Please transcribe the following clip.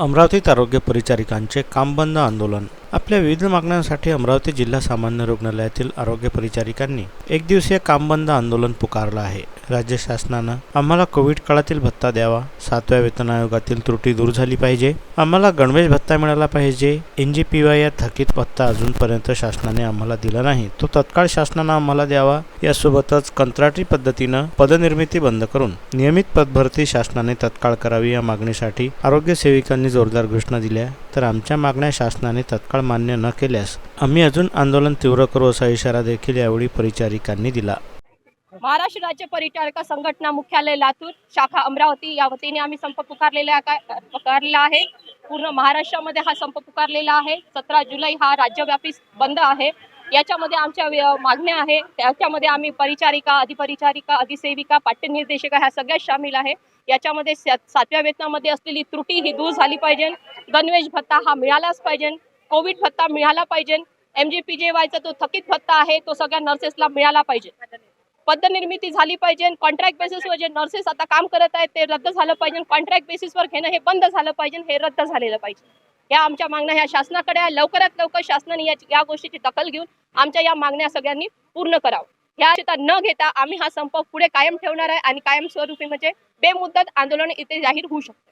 अमरावतीत आरोग्य परिचारिकांचे काम बंद आंदोलन. आपल्या विविध मागण्यांसाठी अमरावती जिल्हा सामान्य रुग्णालयातील आरोग्य परिचारिकांनी एक दिवसीय काम बंद आंदोलन पुकारलं आहे. राज्य शासनानं आम्हाला कोविड काळातील भत्ता द्यावा. सातव्या वेतन आयोगातील त्रुटी दूर झाली पाहिजे. आम्हाला गणवेश भत्ता मिळाला पाहिजे. एन जी पी वाय या थकीत भत्ता अजूनपर्यंत शासनाने आम्हाला दिला नाही. तो तत्काळ शासनानं आम्हाला द्यावा. यासोबतच कंत्राटी पद्धतीनं पदनिर्मिती बंद करून नियमित पदभरती शासनाने तत्काळ करावी या मागणीसाठी आरोग्य सेविकांनी जोरदार घोषणा दिल्या. तर आमच्या मागण्या शासनाने तत्काळ मान्य न केल्यास आम्ही अजून आंदोलन तीव्र करू असा इशारा देखील यावेळी परिचारिकांनी दिला. महाराष्ट्र राज्य परिचारिका संघटना मुख्यालय लातूर शाखा अमरावती या वतीने आम्ही संप पुकारलेला का- पुकारलेला आहे. पूर्ण महाराष्ट्रामध्ये हा संप पुकारलेला आहे. सतरा जुलै हा राज्यव्यापी बंद आहे. याच्यामध्ये आमच्या व्य- मागण्या आहे. त्याच्यामध्ये आम्ही परिचारिका अधिपरिचारिका अधिसेविका पाठ्यनिर्देशिका ह्या सगळ्या सामील आहे. याच्यामध्ये सातव्या वेतनामध्ये असलेली त्रुटी ही दूर झाली पाहिजे. गणवेश भत्ता हा मिळालाच पाहिजे. कोविड भत्ता मिळाला पाहिजे. एम जी पी जे वायचा जो थकीत भत्ता आहे तो सगळ्या नर्सेसला मिळाला पाहिजे. पदनिर्मिती झाली पाहिजे कॉन्ट्रॅक्ट बेसिसवर जे नर्सेस आता काम करत आहेत ते रद्द झालं पाहिजे कॉन्ट्रॅक्ट बेसिसवर घेणं हे बंद झालं पाहिजे हे रद्द झालेलं पाहिजे. या आमच्या मागण्या ह्या शासनाकडे आहे. लवकरात लवकर शासनाने या या गोष्टीची दखल घेऊन आमच्या या मागण्या सगळ्यांनी पूर्ण करावं. ह्या चिता न घेता आम्ही हा संप पुढे कायम ठेवणार आहे आणि कायमस्वरूपी म्हणजे बेमुद्दत आंदोलन इथे जाहीर होऊ शकते.